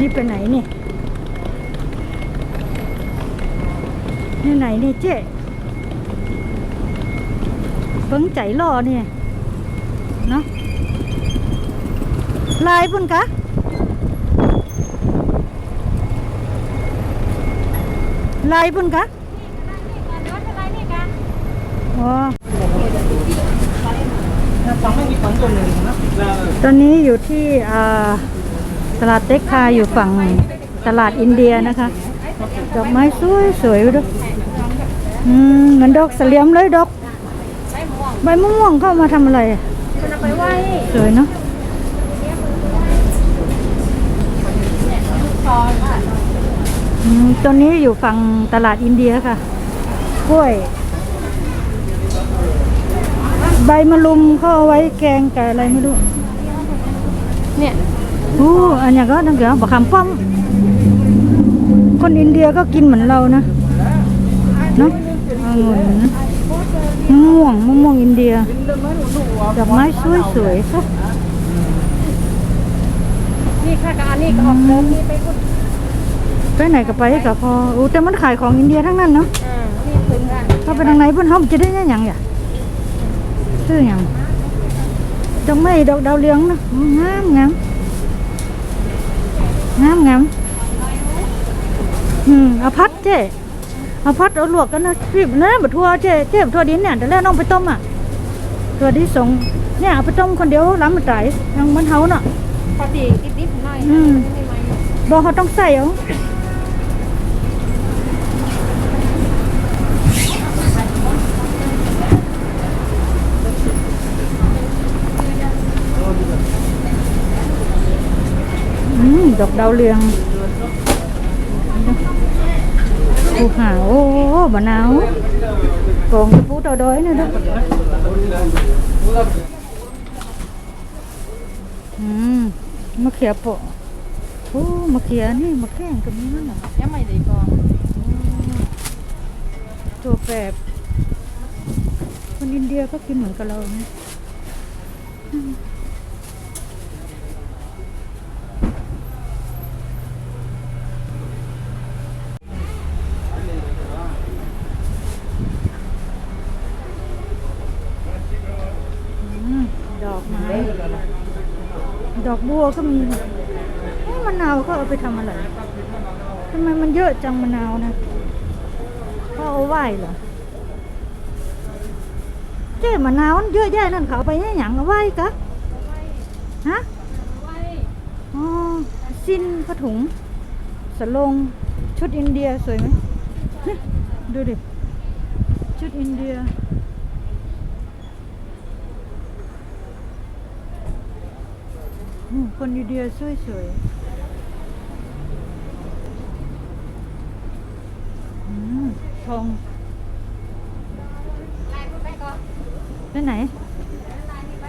นี่ไปไหนนี่นี่ไหนนี่เจ๊เพิ่งใจรอเนี่ยเนาะลายปุ่นกะลายปุ่นกะอ๋อตอนนี้อยู่ที่อ่า ตลาดเต็กคาอยู่ฝั่งตลาดอินเดียนะคะ ดอกไม้สวยสวยด้วยอืมเหมือนดอกเสลียมเลยดอกใบมะม่วงเข้ามาทำอะไรอะสวยเนาะตอนนี้อยู่ฝั่งตลาดอินเดียค่ะ กล้วย ใบมะลุมเขาเอาไว้แกงกับอะไรไม่รู้ เนี่ย อู้อันนี้ก็นั่นเกี่ยวบักคำป้อม คนอินเดียก็กินเหมือนเรานะเนาะองุ่นนะมะม่วงมะม่วงอินเดียดอกไม้สวยๆค่ะนี่ค่ะกับอันนี้ก็ออกเดิมนี่ไปพุ่นไปไหนก็ไปกับพออู้แต่มันขายของอินเดียทั้งนั้นเนาะอ่านี่ถึงอะถ้าไปทางไหนเพื่อนเขาจะได้ยังอย่างอย่าซื้ออย่างดอกไม้ดอกดาวเรืองนะอู้งามงาม งามงามอืมเอาพัดเจ๊เอาพัดเอาลวกกันนะรีบนะบัดทั่วเจ๊เจ๊บัดทั่วดินเนี่ยแต่แล้วน้องไปต้มอะตัวที่สงเนี่ยเอาไปต้มคนเดียวล้ำมันตายยังมันเฮาเนาะพอดีดิบๆหน่อยอืมไม่ไหมบอกเขาต้องใส่เอาอืม ดอกดาวเรืองภูเขาโอ้มะนาวกองกระปูตัวดอยนี่เด้ออืมมะเขือเปาะโอ้มะเขือนี่มะแข้งก็มีนั่นน่ะยังไม่ได้ก่อนตัวแปบคนอินเดียก็กินเหมือนกับเรานะอืมอืมดอกไม้ ดอกบัวก็มีมะนาวก็เอาไปทำอะไรทำไมมันเยอะจังมะนาวนะเขาเอาไหว้เหรอเจ๊มะนาวมันเยอะแยะนั่นเขาไปให้หยังเอาไหว้กะฮะอ๋อสิ้นผ้าถุงสลงชุดอินเดียสวยไหมดูดิชุดอินเดีย อืม คนอินเดียสวยสวยๆอืมทองไปไหนไ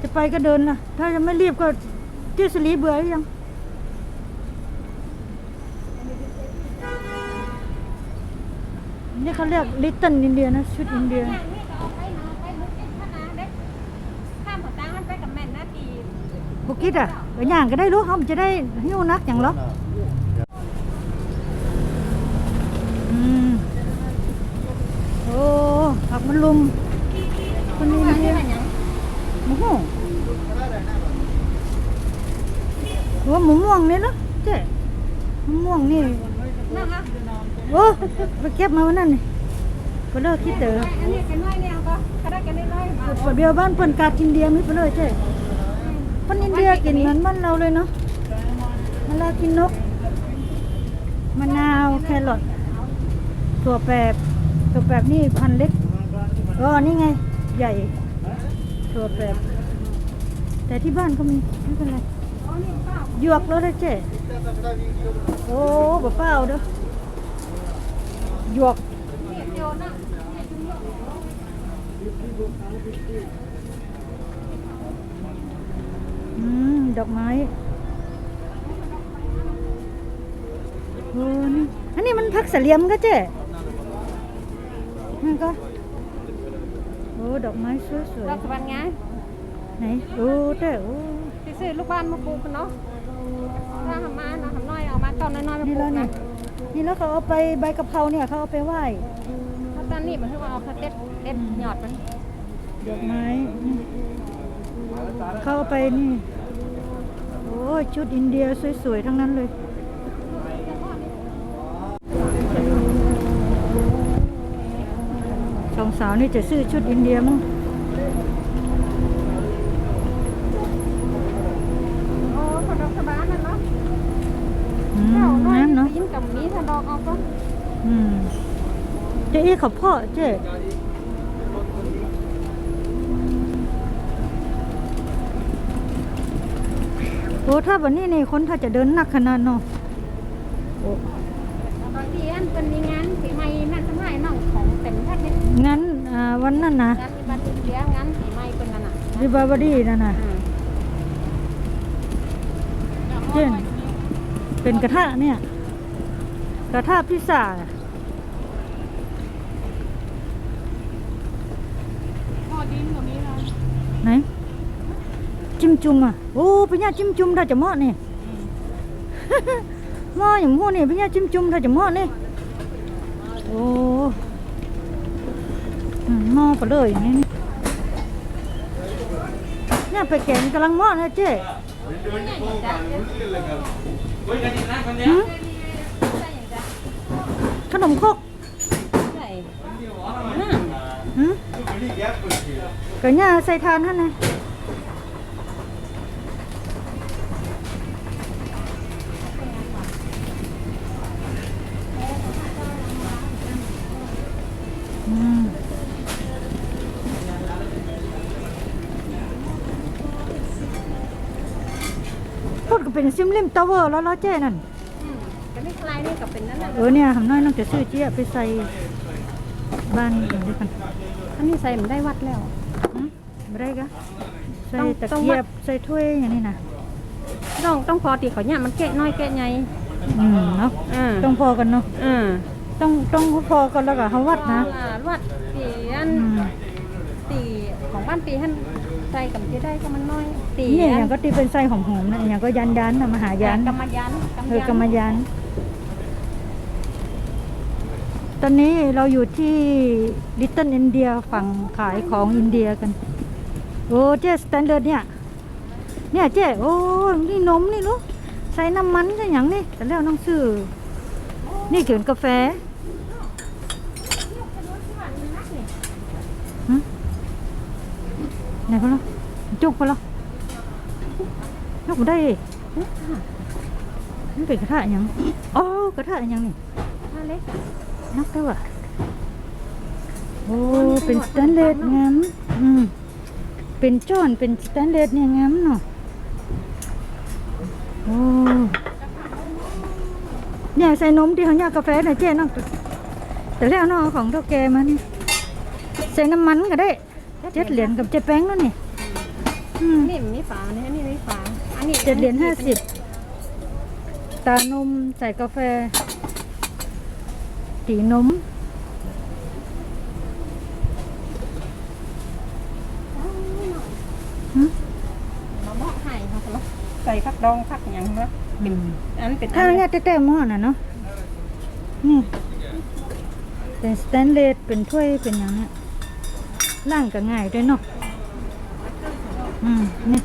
จะไปก็เดินนะถ้าจะไม่รีบก็เจสลีเบื่อยังนี่เขาเรียกลิตเติ้ลอินเดียนะ ชุดอินเดีย ติดอะไปย่างก็ได้รู้เขาจะได้หิ้วนักอย่างหรออืมโอ้ผักมันลุมคนนี้เดียโอ้โหหัวหมูม่วงนี่เนาะเจ๊มะม่วงนี่นั่งอะโอ้ไปเก็บมาวันนั้นนี่ก็เลิกคิดเต๋ออันนี้กันน้อยเนี่ยก็ก็ได้กันน้อยๆมาเดี๋ยวบ้านเปิ้นกาดอินเดียมีไปเลยเจ๊ เปิ้นอินเดียกินเหมือนบ้านเราเลยเนาะมันลากินนกมะนาวแครอทถั่วแปบถั่วแปบนี่พันเล็กอ๋อนี่ไง ใหญ่ถั่วแปบแต่ที่บ้านก็มีไม่เป็นไรหยวกแล้วนะเจ๊โอ้บ่เปล่าเด้อหยวก โยนอะ อื มดอกไม้โอ้นี่อันนี้มันพักเสลียมก็เจ๊นั่นก็โอ้ดอกไม้สวยดอกสะบันไงๆไหนโอ้เต้โอ้ที่ซื้อลูกบ้านมาปลูกกันเนาะได้เก่าน้อยๆมาปนี่ลูแล้วกนี่นะนี่แล้วเขาเอาไปใบกะเพราเนี่ยเขาเอาไปไหว้ถ้าตอนนี้มันคือว่าเอาคาเต็ดเด็ดหยอดมันดอกไม้นี่เขาเอาไปนี่โอ้ย ชุดอินเดียสวยๆ ทั้งนั้นเลย สองสาวนี่จะซื้อชุดอินเดียมั้งโอ้คนดอกสะบานนั่นเนาะอืมเจ้าน้อยน้ำเนาะยิ้มกับมีถ้าดอกเอาก็อืมเจ๊อีเขาพ่อเจ๊ โอ้ถ้าวันนี้นี่คนถ้าจะเดินหนักขนาดเนาะโอ้บางทีอันเป็นมีงานปีใหม่นั่นทำให้น้องของเต็มแพ็คเนี่ยงั้นอ่าวันนั้นนะงานมีบัตรเสียงานปีใหม่เป็นนั่นน่ะริบาบดีนั่นนะอืมเช่นเป็นกระทะเนี่ย กระทะพิซซ่าหม้อดินตรงนี้นะไหน จิ้มจุ่มอะ โอ้พญาจิ้มจุ่มถ้าจะเหมาะนี่หม้ออย่างหม้อนี่พญาจิ้มจุ่มถ้าจะเหมาะนี่โอ้อืมหม้อไปเลยอย่างนี้นี่เนี่ยไปแกงกำลังเหมาะนะเจ๊หืมขนมครกใช่หืมกะเนี่ยใส่ทานท่านไง พูดก็เป็นซิมลิมตาวเวอร์แล้วล้อเจ้นั่นอืมก็ไม่คลายนี่กับเป็นนั่นน่ะเออเนี่ยทำน้อยน้องจะซื้อเจี๊ยบไปใส่บ้านอย่างนี้กันอันนี้ใส่มันได้วัดแล้วหืมไม่ได้กะใส่ต้องตะต้องเกียวับดใส่ถ้วยอย่างนี้นะต้องต้องพอตีเขาเนี่ยมันแกะน้อยแกะใหญ่อืมเนาะอ่าต้องพอกันเนาะอ่า ต้องต้องพอกันแล้วก็เขาวัดนะอ่าวัดตีอันอืมตีของบ้านตีท่านใส่กับที่ได้ก็มันน้อยตีเนี่ยอย่างก็ตีเป็นไส้หอมๆนะอย่างก็ยันยันนะมหายันกรรมยันเออกรรมยัน ตอนนี้เราอยู่ที่ลิตเติ้ลอินเดียฝั่งขายของอินเดียกัน โอ้เจ๊สแตนเดอร์เนี่ย เนี่ยเจ๊โอ้นี่นมนี่ลูกใส่น้ำมันใส่หยังนี่แต่แล้วน้องซื้อนี่เขียนกาแฟหึไหน พอละจุกพอละยกได้นี่เป็นกระทะยังอ๋อกระทะยังนี่ถ้าเล็กนักเท่าอะโอ้เป็นสแตนเลสงามอืมเป็นจอนเป็นสแตนเลสเนี่ยงามเนาะโอ้เนี่ยใส่นมที่เขาอยากกาแฟหน่อยเจ๊เนาะแต่แล้วเนาะเอาของเท่าแกมานี่ใส่น้ำมันก็ได้ เจ็ดเหรียญกับเจ็ดแป้งแล้วนี่อืมนี่มันมีฝาเนี่ยอันนี้ไม่ฝาอันนี้เจ็ดเหรียญห้าสิบตานมใส่กาแฟ ตีนมหึมาเหมาะให้เขาก็ใส่ผักดองผักอย่างเนาะอืมอันเป็นถ้าเนี่ยแต่ๆหม้อน่ะเนาะนี่เป็นสแตนเลสเป็นถ้วยเป็นอย่างเนี้ย ล่างก็ง่ายด้วยเนาะอืมนี่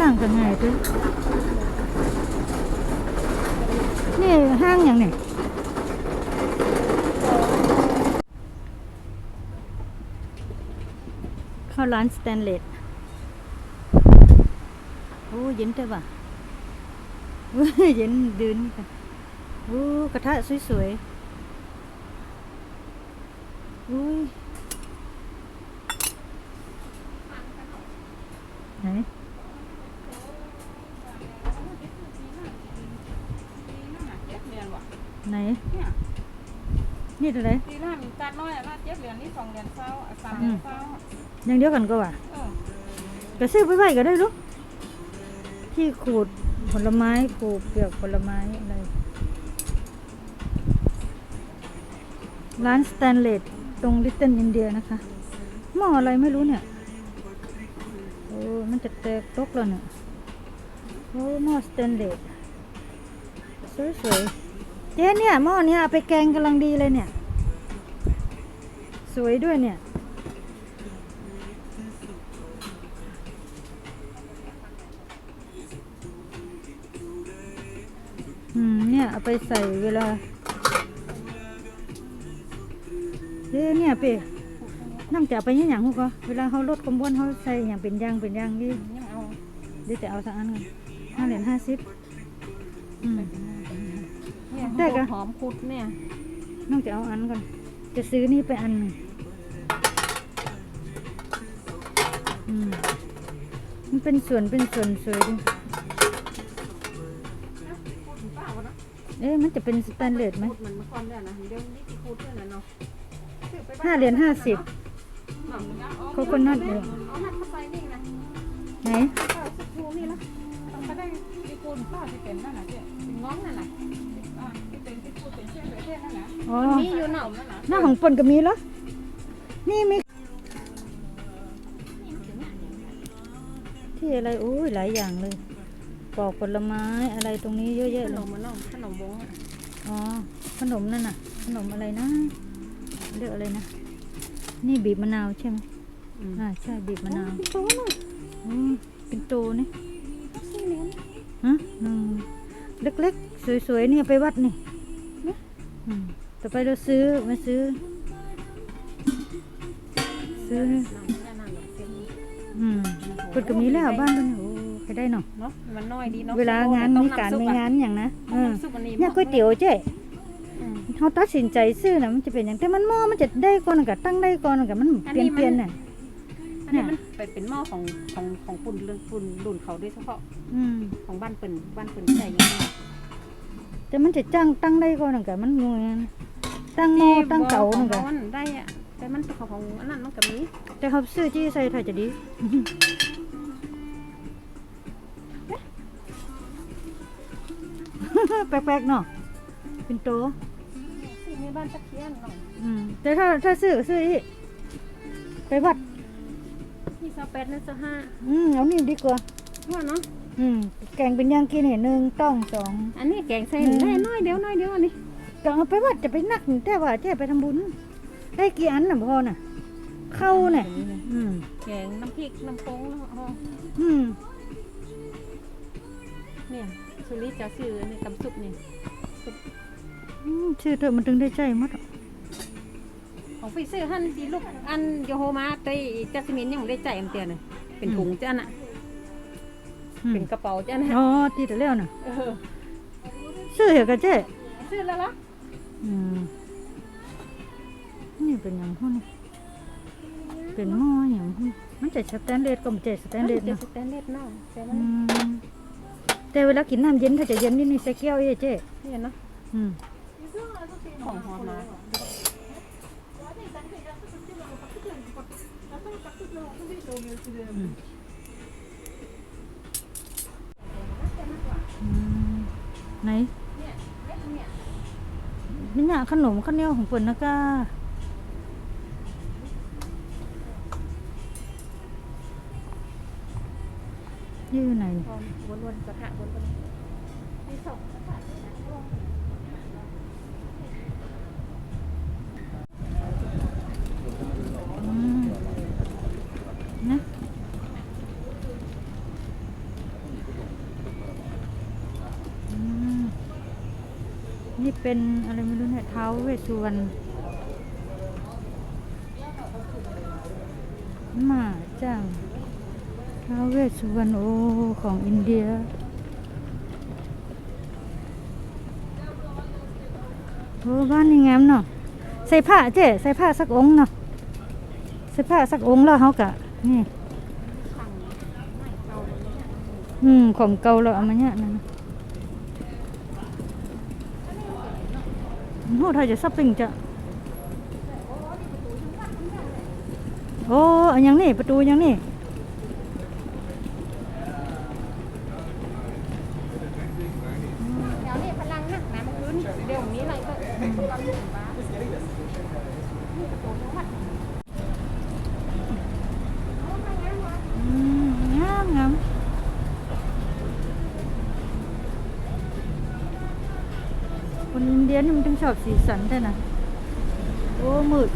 ล่างก็ง่ายด้วยนี่ห้างอย่างนี้เข้าร้านสแตนเลสโอ้เย็นแต่ว่าเว้ยเย็นดืนกันโอ้กระทะสวยๆอุ้ย นี่ตัวไหนตีล่ามีการน้อยละเจ็ดเหรียญนี่สองเหรียญเศร้าสามอืเหรียมญเศร้ายังเดียวกันก็ว่าเออก็ซื้อไปไว้ก็ได้ลูกที่ขูดผลไม้ขูดเปลือกผลไม้อะไรร้านสแตนเลสตรงลิตเติ้ลอินเดียนะคะหม้ออะไรไม่รู้เนี่ยโอ้มันจะแตกตกแล้วเนี่ยโอ้หม้อสแตนเลสสวยๆ เจ๊เนี่ยหม้อเนี่ยเอาไปแกงกำลังดีเลยเนี่ย สวยด้วยเนี่ย อืมเนี่ยเอาไปใส่เวลาเอ๊เนี่ยเปนั่งจะไปยังอย่างหูก็เวลาเขาลดความอ้วนเขาใส่อย่างเป็นอยางเป็นยางนี่ยังเอาเดี๋ยวจะเอาสักอันก่อนห้าเหรียญห้าสิบอืม เนี่ยได้กะ หอมคุดเนี่ยน้องจะเอาอันก่อน จะซื้อนี่ไปอันหนึ่งอืมมันเป็นส่วนเป็นส่วนสวยดีเอ๊ะมันจะเป็นสแตนเลสไหมคุดเหมือนเมื่อก่อนเนี่ยนะเดี๋ยวนี้กี่คุดเนี่ยนะเนาะซื้อไปบ้ห้าเหรียญห้าสิบ หม่ำนะเอาโคโคนัทเลยเอานัดเข้าไปนี่นะไหนข้าวสุกทูนี่ละต้องไปได้กี่คูณข้าวที่เป็นนั่นน่ะเจ๊เป็นง้อมนั่นน่ะอ่าที่ เป็นที่คูณเป็นเส้นเป็นเส้นนั่นน่ะอ๋อมีอยู่เนาะนั่นน่ะหน้าของปนก็มีเหรอ นี่มีที่อะไรโอ้ยหลายอย่างเลยปอกผลไม้อะไรตรงนี้เยอะแยะขเลนยมมันเนาะขนมวงอะอ๋อขนมนั่นน่ะ ขนมอะไรนะเรียกอะไรนะ นี่บีบมะนาวใช่ไหมอืมอ่าใช่บีบมะนาวโตเนาะอืมเป็นโตนี่สี่เหรียญฮะอืม เล็กๆ สวยๆเนี่ยไปวัดนี่อืมต่อไปเราซื้อมาซื้อ ซื้อนั่นนั่นนั่นเส้นอืมเปิดกับนี้แล้วบ้านกันโอ้ใครได้เนาะเนาะมันน้อยดีเนาะเวลางานมีการมีงานอย่างนะเออเนี่ยก๋วยเตี๋ยวเจ๊เขาตัดสินใจซื้อนะมันจะเป็นอย่างแต่มันหม้อมันจะได้ก่อนกับตั้งได้ก่อนกับมันเปลี่ยนเปลี่ยนน่ะ อันนี้มันเป็นเป็นหม้อของของของปุ่นเรื่องปุ่นรุ่นเขาโดยเฉพาะอืมของบ้านเปิ่นบ้านเปิ่นใส่ยังไงแต่มันจะจ้างตั้งได้ก่อนกับมันงงตั้งหม้อตั้งเตาขอนั่งนกับมันได้อะแต่มันของของอันนั้นมันก็มีแต่เขาซื้อที่ใส่ถ้าจะดีแปลกๆเนาะเป็นโตที่มีบ้านตะเคียนเนาะอืมแต่ถ้าถ้าซื้อก็ซื้ออีกไปวัด ที่สแปดนั่นสห้าอืมเอานี่ดีกว่าว่าเนาะอืมแกงเป็นย่างกินเห็นหนึ่งต้องสองอันนี้แกงใส่ได้น้อยเดียวน้อยเดียวอันนี้จะเอาไปวัดจะไปนักแต่ว่าจะไปทำบุญได้กี่อันน่ะพ่อน่ะเข้าเนี่ยอืมแกงน้ำพริกน้ำโค้งแล้วอ๋ออืมเนี่ยสุริจะซื้ออันนี้กำซุปนี่อืมชื่อเธอมันถึงได้ใจหมัดอะ ของพี่ซื้อหั่นดีลูกอันโยโฮมาเตยจัสมินยังไม่ได้ใจอันเตียเลยเป็นถุงจ้าน่ะอืมเป็นกระเป๋าจ้าน่ะอ๋อตีแต่แล้วน่ะเออซื้อเหรอกันเจ๊ซื้อแล้วล่ะอืมนี่เป็นอย่างพวกนี้เป็นหม้ออย่างพวกนี้มันจะสแตนเลสก็ไม่ใช่สแตนเลสจะเนาะสแตนเลสเนาะแต่มัอืนมแต่เวลากินน้ำเย็นถ้าจะเย็นนี่นี่ใส่แก้วเอ้เจ๊เนี่ยเนาะอืมของหอมมา อืม ไหนนี่เนี่ยขนมข้าวเหนียวของเปิ่นนะก้านี่อยู่ไหนวนๆกระทะวนๆมีสองกระทะ อืมนะอืมนี่ เป็นอะไรไม่รู้เนี่ยเท้าวเวสสุวรรณมาจ้างท้าวเวสสุวรรณโอของอินเดีย โอ้บ้านนี่งามเนาะใส่ผ้าเจ๊ใส่ผ้าสักองค์เนาะใส่ผ้าสักองค์แล้วเขากะนี่ขังไม่เก่าเลยเนี่ยอืม ของเก่าเราเอามาเนี่ยนั่นนะ โหถ้าจะซับปิงจะโอ้อันยังนี่ประตูยังนี่แถวนี้พลังนักนะเมื่อคืนเดี๋ยวนี้อะไรก็กำลังอยู่บ้า คนอินเดียนี่มันต้องชอบสีสันแท้นะโอ้มืด